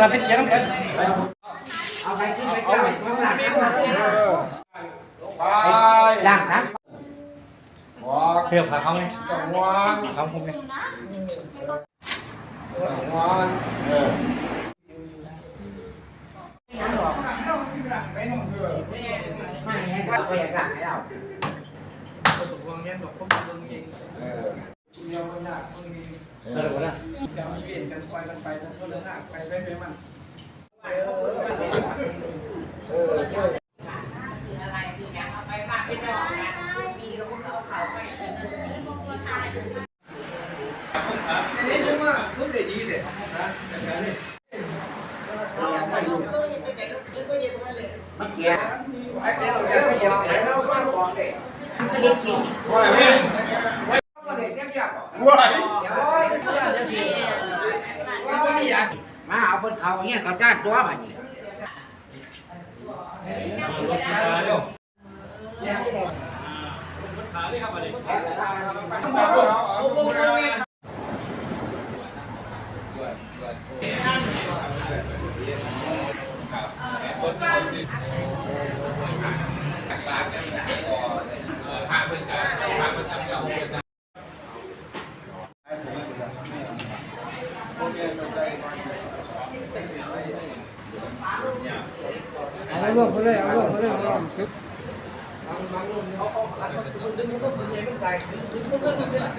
Sana Pit, jangan kan? กันคอยกันไปแต่ก็เรื่องหากไปไปไปมันเออเออใช่มันเกียร์ไอ้เราจะไม่ยอมไอ้เราฟังก่อนเลยไม่ได้คิดว่าแม่ Các 呢在。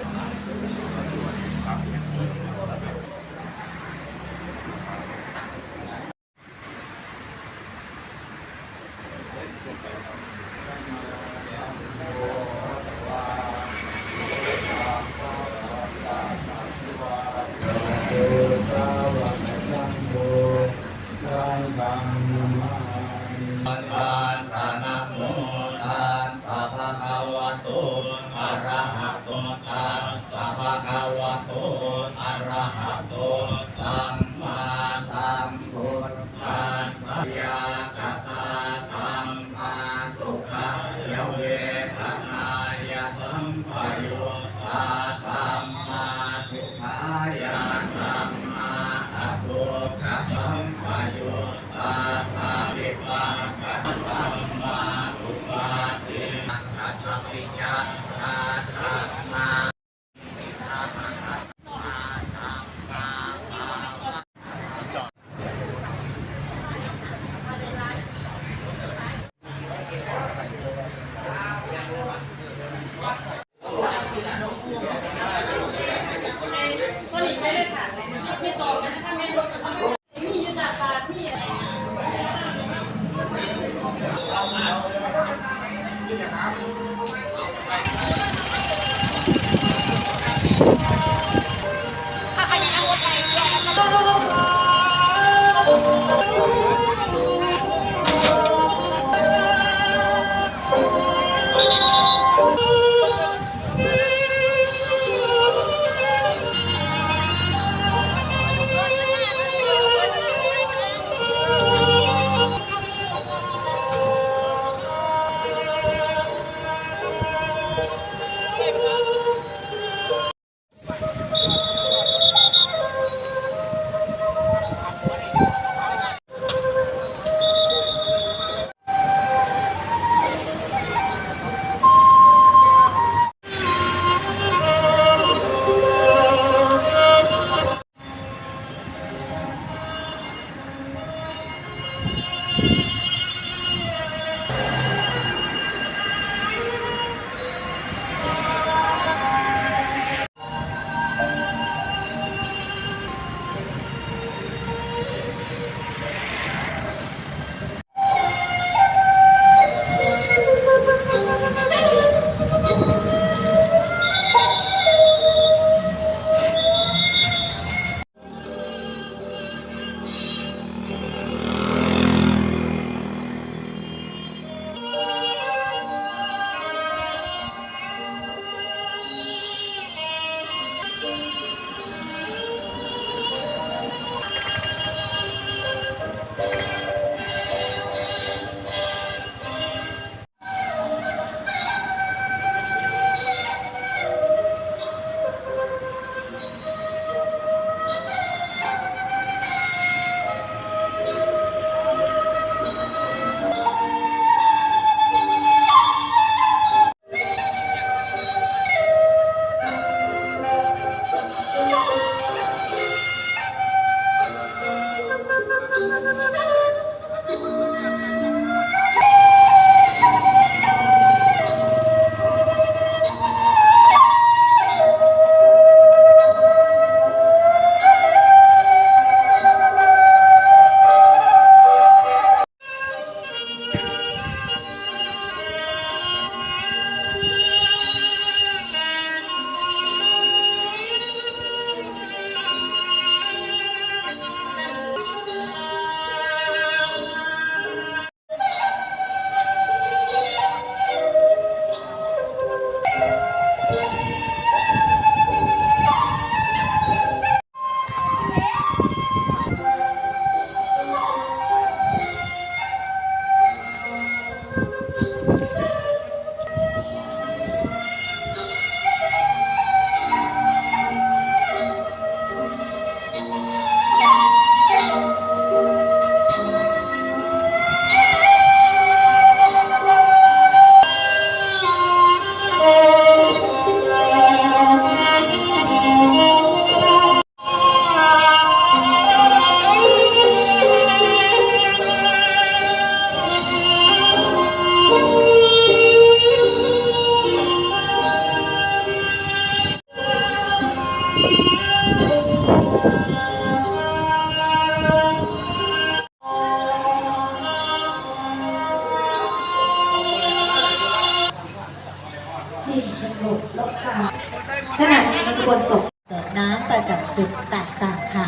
ขณะนี้ขบวนศพเสิร์ฟน้ำประจำจุดต่างค่ะ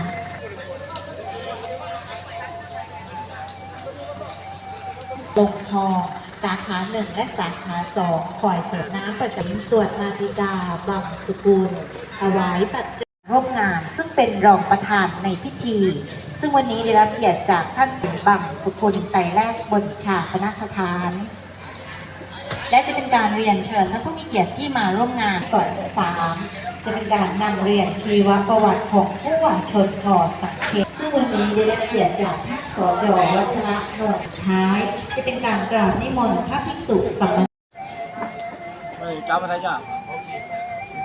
ลงทองสาขาหนึ่งและสาขาสองคอยเสิร์ฟน้ำประจำส่วนนาติกาบังสุกุลถวายปัจจัยร่วมงาน ซึ่งเป็นรองประธานในพิธี ซึ่งวันนี้ได้รับเกียรติจากท่านบังสุกุลไตรแรกบนฉากพนสถาน และจะเป็นการเรียนเชิญท่านผู้มีเกียรติที่มาร่วมงานก่อนสามจะเป็นการนำเรียนชีวประวัติของผู้ว่าชนพอสังเกตซึ่งวันนี้ได้รับเกียรติจากท่านสจวัชระนวลท้ายจะเป็นการกราบนิมนต์พระภิกษุสามเณรจำอะไรจ้ะ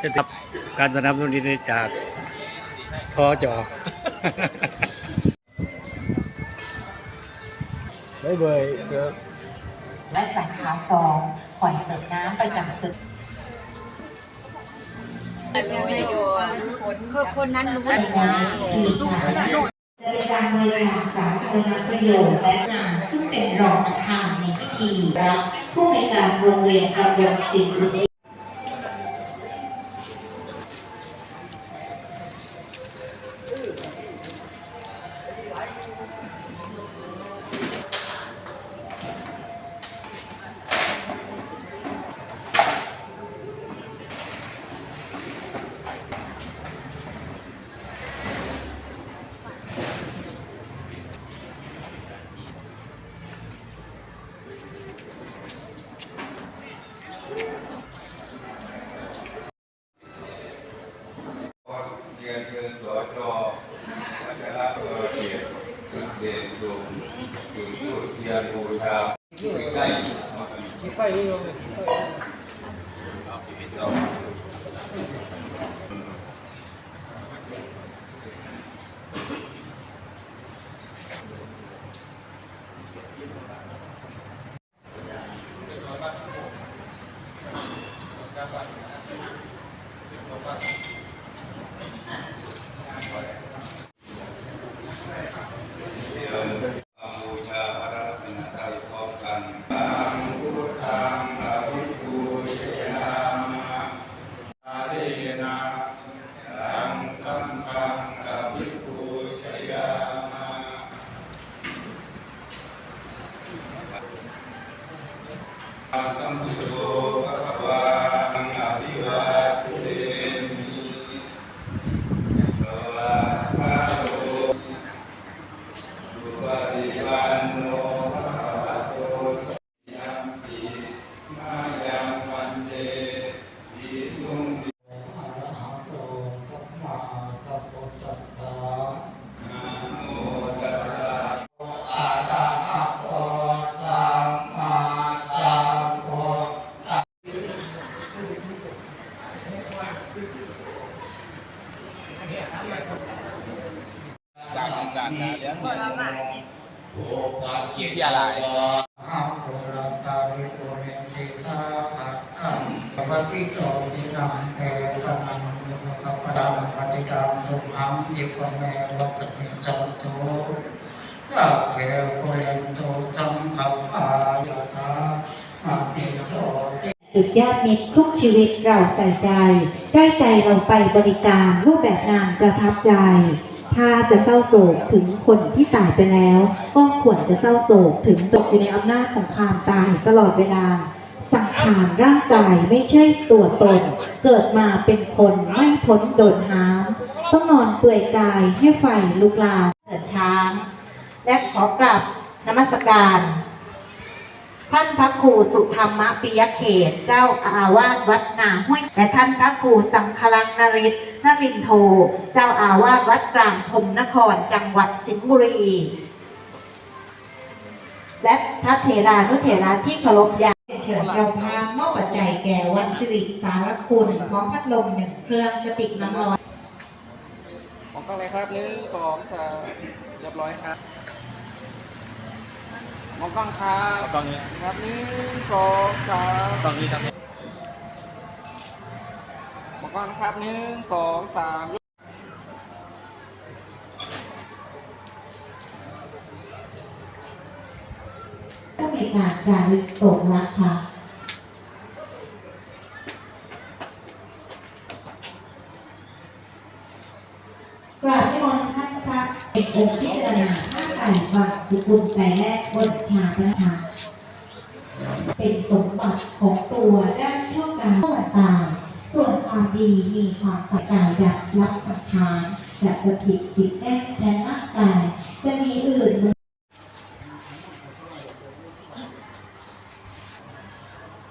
จะรับการสนับสนุนจากซอจอไม่เบยเดี๋ยวและสาขาสอง คอยเสิร์ฟน้ำประจำจุดคือคนนั้นรู้ในงานที่ชาจะเป็นการบริจาคสาธารณประโยชน์และงานซึ่งเป็นรองประธานในพิธีรับผู้ในวยการโรงเรียนระดมศิลป์ การนะเดี๋ยงโอปัจจิยาลายอาโหราตาริโกเรสิสาสัตถังปฏิโสตินังเอตังยุมกัปดังปฏิกรรมทุหังยิปะเมวัตมิจัตโตยะเทโกเรนโตสังฆปายาตาอาติโสติสุดยอดมิตรทุกชีวิตเราใส่ใจ ได้ใจเราไปบริการรูปแบบงานประทับใจ ถ้าจะเศร้าโศกถึงคนที่ตายไปแล้ว ก็ควรจะเศร้าโศกถึงตกอยู่ในอำนาจของความตายตลอดเวลา สังขารร่างกายไม่ใช่ตัวตน เกิดมาเป็นคนไม่พ้นโดนน้ำต้องนอนเปลือยกายให้ไฟลุกลามเกิดช้าง และขอกลับนมัสการ ท่านพระครูสุธรรมปิยเขต เจ้าอาวาสวัดนาห้วย และท่านพระครูสังคลักษณ์นริศนรินโท เจ้าอาวาสวัดกลางพรมนครจังหวัดสิงห์บุรี และพระเถรานุเถระที่เคารพยาเชิญเจ้าภาพมอบปัจจัยแก่วัดสิริสารคุณพร้อมพัดลมหนึ่งเครื่องกระติกน้ำร้อนมองกล้องเลยครับหนึ่งสองสามเรียบร้อยครับ มองกล้องครับกล้องนี้ครับหนึ่งสองสามกล้องนี้ครับมองกล้องนะครับหนึ่งสองสามผู้มีการจารึกส่งรักค่ะ เป็นองค์พิจารณาท่าไก่ บางสุกุลแต่แรกบนฉากนะธาเป็นสมบัติของตัวด้านชั่วการชั่วตาย ส่วนความดีมีความใส่ใจดับรับสังขารดับสถิตติดแน่นแทนร่างกายจะมีอื่น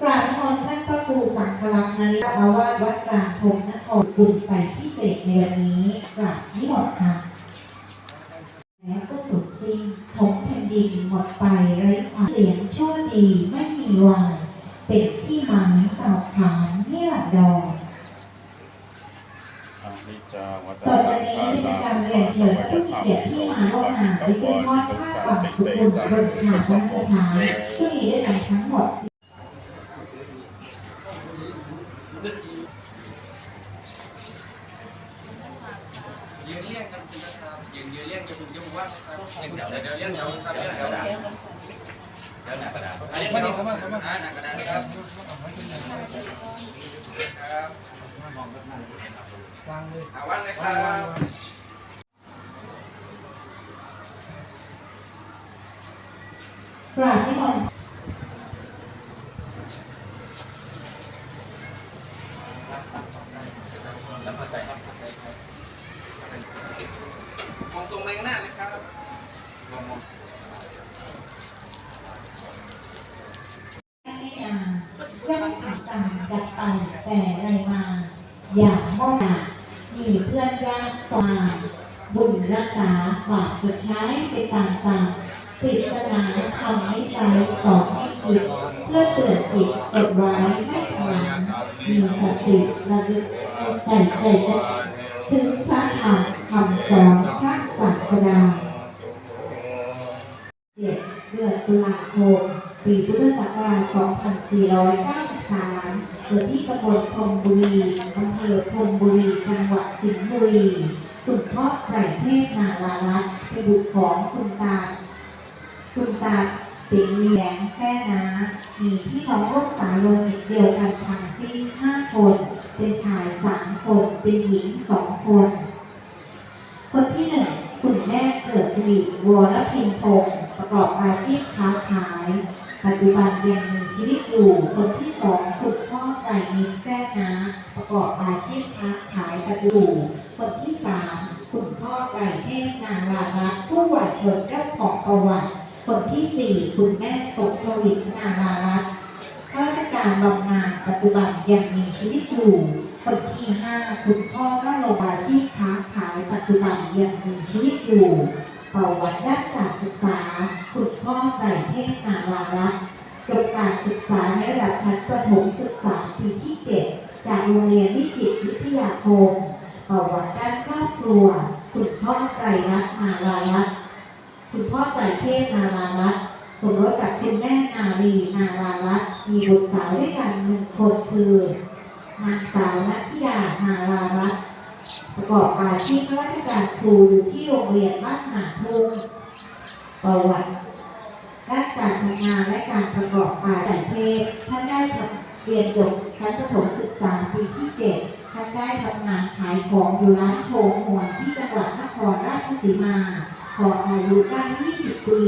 กราบนอนท่านพระครูสังฆลักษณ์นริอาวาสวัดกลางพงนครบุญไปพิเศษในวันนี้กราบนิมนต์ค่ะ แล้วก็สุดสิ้นถงแผ่นดินหมด ไปไร้ความเสียงชั่วดีไม่มีวันเป็นที่หมายกล่าขานเนียดดอนอนิจจาวัตต่อสัจากนี้ขาจะเป็นการเรียนเชิญผู้มีเกียรติที่มาร่วมงานได้ขึ้นมอบผ้าฝั่งสุขุมบนชาพนสถานผู้มีด้วยกันทั้งหมดยืนเลี่ยงกันนะครับยืนยืนเลี่ยงจะถูกจะบอกว่าเดี๋ยวเดี๋ยวเลี่ยงเดี๋ยวครับเดี๋ยวเดี๋ยวเดี๋ยวเดี๋ยวหนักกระดาษอันนี้เข้ามาเข้ามาอ่าหนักกระดาษครับครับวางเลยอ่าวางเลยครับกราบนิมนต์มองตรงไปข้างหน้าเลยครับมองมอง ไม่นานย่อมผ่านการดับไปแต่ไรมา อย่างม่อหนามีเพื่อนยากสมานบุญรัก ษาฝากจดใช้ไปต่ามตามปริศนาทำให้ใจสอนให้คิดเพื่อเตือนจิตกดไว้ไม่พลังมีสติระลึกใส่ใจจะถึงพระธรรมคำสอนพระศาสดาเจ็ดเดือนตุลาคมปีพุทธศักราช 2493เกิดที่ตำบลพรมบุรีอำเภอพรมบุรี จังหวัดสิงห์บุรี คุณพ่อไก่เทพนาลาลัตเป็นบุตรของคุณตา คุณตาเปียงเลี้ยงแท่นามีพี่น้องร่วมสายโลหิตเดียวกันทั้งสิ้นห้าคน เป็นชายสามคน เป็นหญิงสองคน คนที่หนึ่งคุณแม่เกิดสิริวรพินพงศ์ประกอบอาชีพค้าขาย ปัจจุบันยังมีชีวิตอยู่ คนที่สองคุณพ่อไก่มิกแซ่นาประกอบอาชีพค้าขายปัจจุบัน คนที่สามคุณพ่อไก่เทพนาลาลัตผู้วัยชนเจ้าของประวัติ คนที่สี่คุณแม่สมทวิทนาลาลัตข้าราชการบำนาญปัจจุบันยังมีชีวิตอยู่ คนที่ห้าคุณพ่อว่โลบาชีพค้าขายปัจจุบันยังมีชีวิตอยู่ประวัติด้านการศึกษา คุณพ่อไตรเทพนาลารัตจบการศึกษาในระดับชั้นประถมศึกษาปีที่ 7 จากโรงเรียนวิจิตรวิทยาคม ประวัติด้านครอบครัว คุณพ่อไตรรัตน์นาลารัตน์คุณพ่อไตรเทพนาลารัตน์สมรสกับคุณแม่นาลีนาลารัตน์มีบุตรสาวด้วยกันหนึ่งคนคือนางสาวนัทธิยานาลารัตน์ประกอบอาชีพข้าราชการครูอยู่ที่โรงเรียนบ้านหาทุ่งประวัติด้านการทำงานและการประกอบอาชีพท่านได้เรียนจบชั้นประถมศึกษาปีที่เจ็ด ท่านได้ทำงานขายของอยู่ร้านโชว์หวนที่จังหวัดนครราชสีมาขออายุได้20 ปี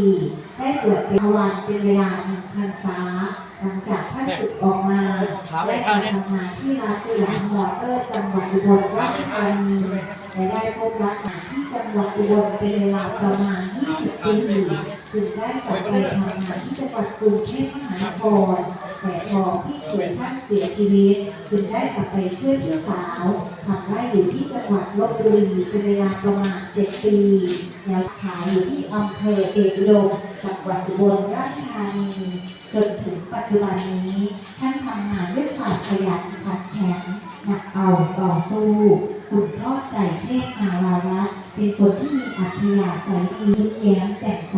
ได้ตรวจเป็นวันเป็นเวลาหนึ่งพรรษาหลังจากท่านศึกออกมาได้ทำงานที่ร้านสยามมอเตอร์จังหวัดอุบลราชธานีและได้พบรักกันที่จังหวัดอุบลเป็นเวลาประมาณ 20 ปีจึงได้กลับไปทำงานที่จังหวัดกรุงเทพมหานคร แต่พอที่เกิดท่านเสียชีวิตจึงได้กลับไปช่วยพี่สาวทำไร่อยู่ที่จังหวัดลบบุรีเป็นเวลาประมาณ7ปีแล้วขายอยู่ที่อำเภอเอุดมจังหวัดอุบลราชธานีจนถึงปัจจุบันนี้ท่านทำงานด้วยความขยันขันแข็งหนักเอาต่อสู้คุณพ่อไก่เทพนาลาระเป็นคนที่มีอัธยาศัยดียิ้มแย้มแจ่มใส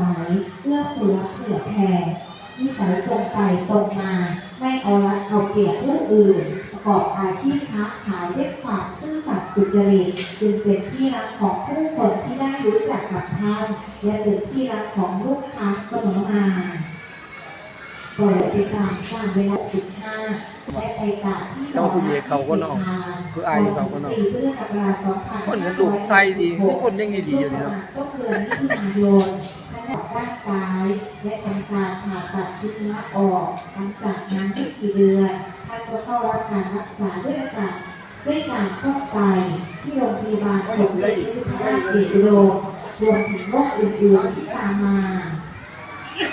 เพื่อเผื่อเผื่อแผ่ นิสัยตรงไปตรงมา ไม่เอารัดเอาเปรียบผู้อื่น ประกอบอาชีพค้าขายด้วยความซื่อสัตย์สุจริตจึงเป็นที่รักของผู้คนที่ได้รู้จักกับท่านและเป็นที่รักของลูกค้าเสมอมาปปิดติดตามการเวลา15และไปตามที่แต่ว่าผู้ใหญ่เขาก็น้องผู้อายเขาก็น้องคนกันลูกไส้ดีทุกคนยังดีๆอยู่นี่เนาะต้นเัดด้านซ้ายและทำการผ่าตัดชิ้นเนื้อออกหลังจากนั้นไม่กี่เดือนท่านก็เข้ารับการรักษาด้วยอาการด้วยการฟอกไตที่โรงพยาบาลสมเด็จพระราชเดชอุดมรวมถึงโรคอื่นๆที่ตามมา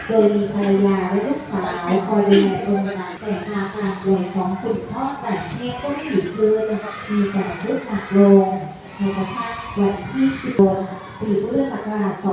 โดยมีภรรยาและลูกสาวคอยดูแลตรงนั้นแต่อาการป่วยของคุณพ่อแต่เทพก็ไม่หยุดเลยมีแต่ลดหนักลงในกระทั่งวันที่10 ปีพุทธศักราช 2567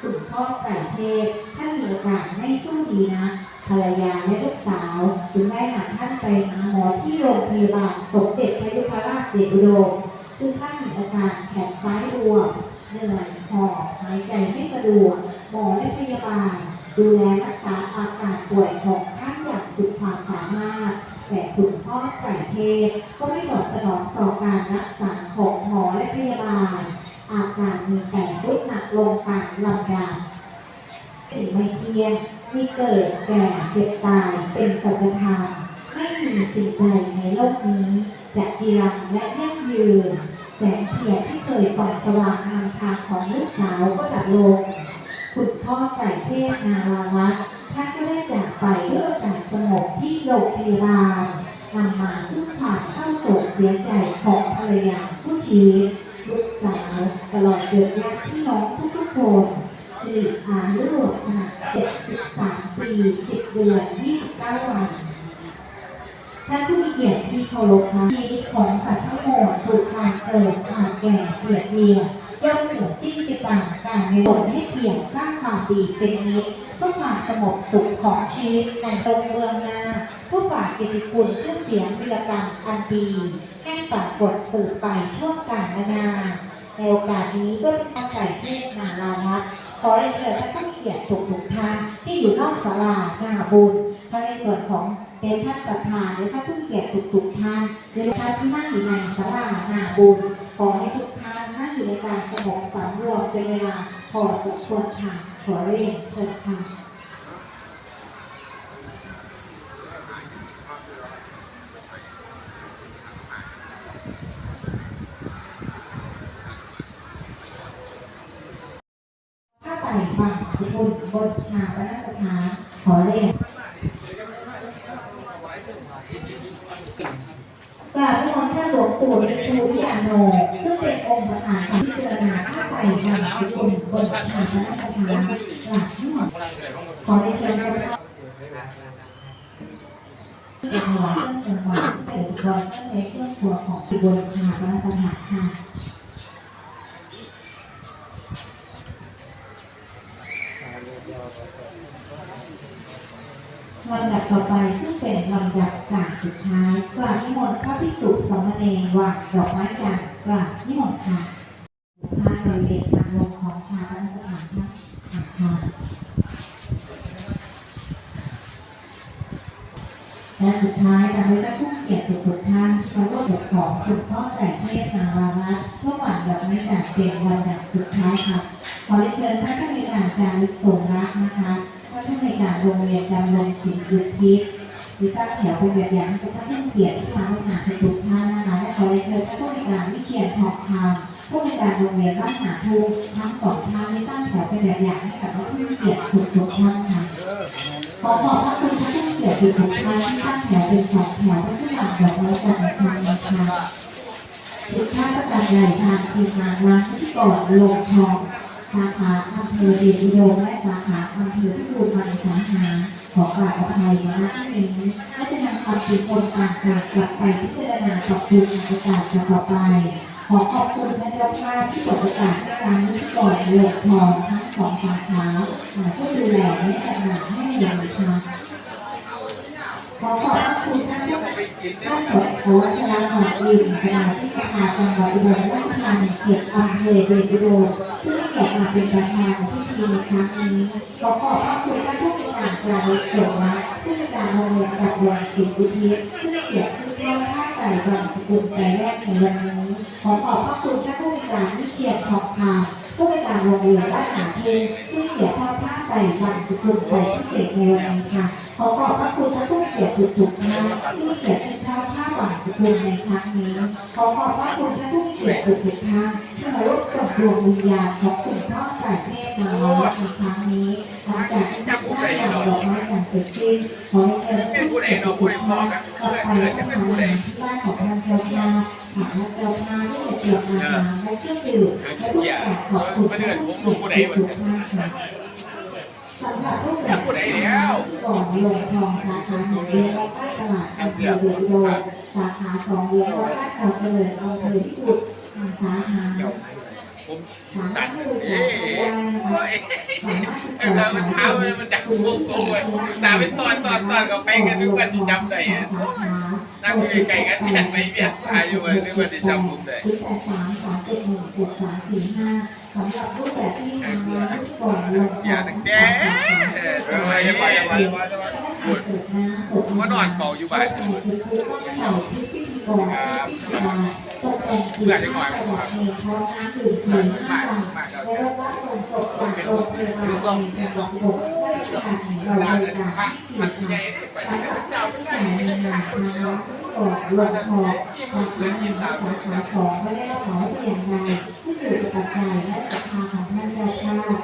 คุณพ่อแต่เทพท่านมีอาการไม่สู้ดีนะภรรยาและลูกสาวจึงได้นำท่านไปหาหมอที่โรงพยาบาลสมเด็จพระยุพราชเดชอุดมซึ่งท่านมีอาการแขนซ้ายบวมเหนื่อยหอบหายใจไม่สะดวกหมอและพยาบาล ดูแลรักษาอาการป่วยของท่านอย่างสุดความสามารถ แต่คุณพ่อไตรเทพก็ไม่ตอบสนองต่อการรักษาของหมอและพยาบาล อาการมีแต่ทรุดหนักลงตามลำดับสิ่งไม่เที่ยงมีเกิดแก่เจ็บตายเป็นสัจธรรมไม่มีสิ่งใดในโลกนี้จะจีรังและยั่งยืน แสงเทียนที่เคยส่องสว่างนำทางของลูกสาวก็ดับลง คุณพ่อไก่เทพนาวาวัฒน์ ท่านก็ได้จากไปด้วยอาการสงบที่โรงพยาบาลนำมาซึ่งความเศร้าโศกเสียใจของภรรยาผู้ชีวิตลูกสาวตลอดเดือนญาติพี่น้องทุกๆคนสิริอายุรวมขนาด73 ปี 10 เดือน 29 วันท่านผู้มีเกียรติที่เคารพนะชีวิตของสัตว์ทั้งหมดถูกการเกิดผ่านแก่เปลี่ยนเปลี่ยน ย่อมเสื่อมสิ้นไปตามการในบทให้เพียงสร้างความดีเป็นนิดเพื่อความสงบสุขของชีวิตในตรงเมืองนาผู้ฝากเกติคุณชื่อเสียงวิรกรรมอันดีให้ปรากฏสืบไปช่วงกาลนานในโอกาสนี้ก็เป็นการไก่เทศนาราวัฒน์ขอเรียนเชิญท่านผู้เกียรติทุกทุกท่านที่อยู่นอกศาลาหน้าบุญทั้งในส่วนของเดชท่านประธานและท่านผู้เกียรติทุกทุกท่านหรือท่านที่นั่งอยู่ในศาลาหน้าบุญขอให้ทุกท่าน นั่งอยู่ในการสงบสำรวมเป็นเวลาพอสมควรค่ะ ขอเรียนเชิญค่ะถ้าไต่ฟังสกุลบนชาปนสถานขอเรียนกราบพระองค์ท่านหลวงปู่ฤทธิ์ภูริยาโนซึ่งเป็น องค์ประธานพิจารณาผ้าไตรฟังสกุลบนชาปนสถานกราบที่หมดขอเรียนเชิญพระเจ้าเอกลักษณ์เครื่องจังหวัดซึ่งเป็นอุปกรณ์เครื่องเล็กเครื่องครัวของบนชาปนสถานค่ะลำดับต่อไปซึ่งเป็นลำดับกลางสุดท้ายกราบนิมนต์พระภิกษุสามเณรวางดอกไม้จันทร์ กราบนิมนต์ค่ะพระบริเวณทางลงของชาพนสถานค่ะค่ะและสุดท้ายตามด้วยพระผู้เกียรติทุกท่านพระร่วมบของคุณพ่อแต่เทศนาวาระเมื่านดอกไม้จันทร์เป็นวันดับสุดท้ายค่ะ ขอเรียนเชิญท่านผู้ในการจารึกทรงรักนะคะท่านผู้ในการโรงเรียนการลงศิลป์ยุทธิ หรือตั้งแถวเป็นแบบอย่างให้ท่านเกียรติที่มาร่วมงาทุกท่านนะคะและขอเรียนเชิญผู้ในการวิเชียรทองคำผู้ในการโรงเรียนบ้านหาทูทั้งสองท่านที่ตั้งแถวเป็นแบบอย่างให้กับท่านผู้เกียรติทุกท่านค่ะขอขอบพระคุณท่านผู้เกียรติทุกท่านที่ตั้งแถวเป็นสองแถวและที่หลังดอกไม้จันทร์ในครั้งนี้ค่ะทุกท่านประการใหญ่ทางทีมงานร้าที่ก่อนลงทองสาขาอำเภอเดชอุดมและสาขาอำเภอพิบูลมังสาหา ขอกราบอภัยมาณที่นี้และจะนำความผิดคนต่างจากลับไปพิจารณาต่อคุณในโอกาสต่อไป ขอขอบคุณพระเจ้าภาพที่เปิดโอกาสให้ร้านนี้ก่อนลงทองทั้งสองสาขามาช่วยดูแลและจัดหาให้อย่างดีค่ะขอขอบคุณท่านผู้ท่านสดโพวั ชรพรอินสมาชิกสภาจังหวัดอุบลราชธานีเขตอำเภอเดชอุดมซึ่งได้เกียรติมาเป็นประธานในพิธีในครั้งนี้ขอขอบพระคุณท่านผู้ในการจารึกสงฆ์และผู้ในการโรงเรียนจัดวางศิลป์อุทิศซึ่งได้เกียรติขึ้นร่วมท่าไต่รำสกุลใจแรกในวันนี้ขอขอบพระคุณท่านผู้ในการที่เชียรทอบคา ผู้ในวยการโรงเรียนบ้านหาเทพซึ่งเกียรติทอดผ้าไก่วันสุขุมไก่พิเศษในวันนี้ค่ะ ขอขอบพระคุณท่านผู้เกียรติทุกๆท่านที่เกียรติทอดผ้าหวานสุขุมในครั้งนี้ ขอขอบพระคุณท่านผู้เกียรติทุกๆท่านที่มาร่วมส่งดวงวิญญาณของคุณพ่อสายเทพมาในครั้งนี้หลังจากที่ได้นำดอกไม้กันเสร็จสิ้นขอให้เชิญผู้เกียรติทุกๆท่านกลับไปที่บ้านของท่านเจ้าภา พหากท่านเจ้าภาพที่จะเตรียมอาหารและเครื่องดื่มและผู้แขกขอบคุณท่านผู้เกียรติทุกๆท่านค่ะสำหรับผู้แบบก่อนลงทองสาขาหนึ่งเรียนวัดตลาดอำเภอเวียงโดดสาขาสองเรียนวัดราชเจริญอำเภอพิบูรณ์สาขาสามารถให้บริการได้นะคะสามารถติดต่อสายด่วนมันจากวงกลมเลยสามเป็นตอนตอนตอนก็ไปกันนึกว่าจะจำได้ นั่งอยู่ไกลกันเบียดไปเบียดมาอยู่นึกว่าจะจำผมได้แปดสามสามเจ็ดหนึ่งเจ็ดสามสี่ห้าสำหรับรูปแบบที่ทำมาก่อนลงองสาขาทำไมยังไปยังไปไปว่านอนเฝ้าอยู่บ้านเพื่อจะหน่อยมครับ แล้วก็ส่งศพจากโรงพยาบาลจังหวัดหกเราบริการสี่ครั้งสำหรับจ่ายเงินนะคะก่อนลงทองสาขาหนึ่งสาขาสองไม่ได้ขอเพียงใดที่อยู่กับปัจจัยและศรัทธาของท่านเจ้าภาพ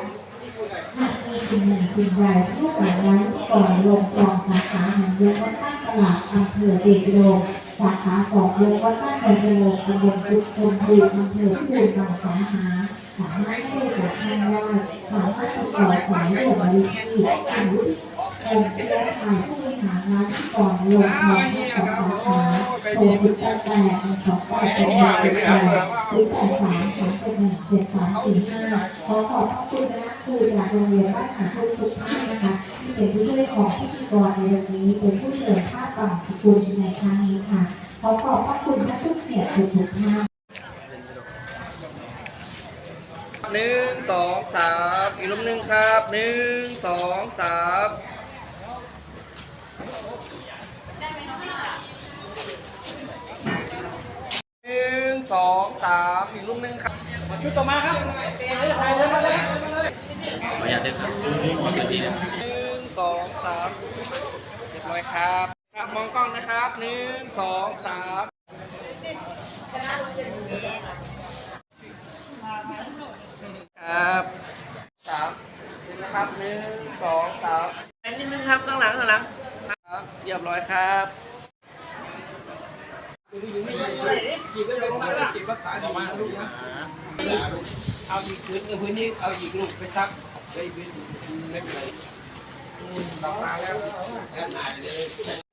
หากมีสิ่งหนึ่งสิ่งใดที่หวังไว้ก่อนลงกองสาขาหนึ่งเรียกว่าสร้างตลาดอำเภอเดชโดมสาขาสองเรียกว่าสร้างเป็นโรงตำบลกุดคนดูอำเภอพิบูรณ์บางสาหา สามารถให้บริการทางด้สามารถติดต่อสายด่วนบริการได้ทางองค์และฝ่ายผู้บริหารร้านก่อนลงทองของสาขาโทรติดต่อแปดสองแปดเป็นหนึ่งแปดหรือแปดสามสามเป็นหนึ่งเจ็ดสามสี่ห้าขอขอบพระคุณนะครูจากโรงเรียนบ้านหาทุกทุกท่านนะคะที่เป็นผู้ช่วยของพิธีกรในวันนี้เป็นผู้เชิญภาพฝั่งสกุลในครั้งนี้ค่ะขอขอบพระคุณท่านทุกเกียรติทุกท่าน หนึ่ง สองสามอีกรูปหนึ่งครับหนึ่งสองสามหนึ่งสองสามอีกรูปหนึ่งครับชุดต่อมาครับขออนุญาตด้วยครับขอพื้นที่นะหนึ่งสองสามเรียบร้อยครับครับมองกล้องนะครับหนึ่งสองสาม ครับสามนะครับหนึ่งสองสามอันนิดนึงครับข้างหลังข้างหลังครับเรียบร้อยครับเอาอีกพื้นเออพื้นนี้เอาอีกลูกไปซักได้พื้นไม่เป็นไรมาแล้ว